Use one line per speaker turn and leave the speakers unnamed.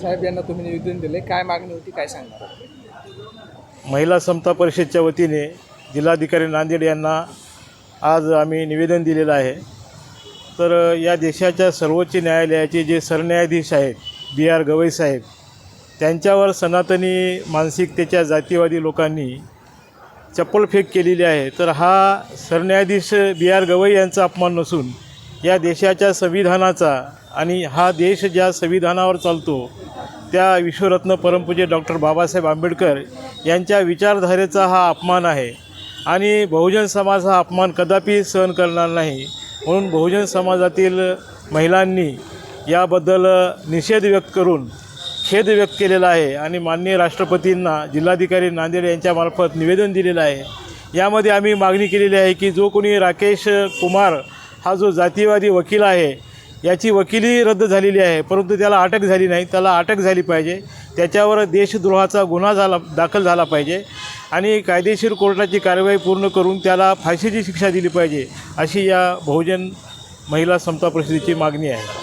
साहेब यांना तुम्ही निवेदन दिले. काय मागणी होती काय सांगणार?
महिला समता परिषदच्या वतीने जिल्हाधिकारी नांदेड यांना आज आम्ही निवेदन दिलेलं आहे. तर या देशाच्या सर्वोच्च न्यायालयाचे जे सरन्यायाधीश आहेत बी आर गवई साहेब त्यांच्यावर सनातनी मानसिकतेच्या जातीवादी लोकांनी चप्पलफेक केलेली आहे. तर हा सरन्यायाधीश बी आर गवई यांचा अपमान नसून या देशाच्या संविधानाचा आणि हा देश ज्या संविधानावर चालतो त्या विश्वरत्न परमपूजे डॉक्टर बाबासाहेब आंबेडकर यांच्या विचारधारेचा हा अपमान आहे. आणि बहुजन समाज हा अपमान कदापि सहन करणार नाही. म्हणून बहुजन समाजातील महिलांनी याबद्दल निषेध व्यक्त करून खेद व्यक्त केलेला आहे. आणि माननीय राष्ट्रपतींना जिल्हाधिकारी नांदेड यांच्यामार्फत निवेदन दिलेलं आहे. यामध्ये आम्ही मागणी केलेली आहे की जो कोणी राकेश कुमार हा जो जातीवादी वकील आहे याची वकिली रद्द झालेली आहे परंतु त्याला अटक झाली नाही. त्याला अटक झाली पाहिजे. त्याच्यावर देशद्रोहाचा गुन्हा झाला दाखल झाला पाहिजे आणि कायदेशीर कोर्टाची कारवाई पूर्ण करून त्याला फाशीची शिक्षा दिली पाहिजे अशी या बहुजन महिला समता परिषदेची मागणी आहे.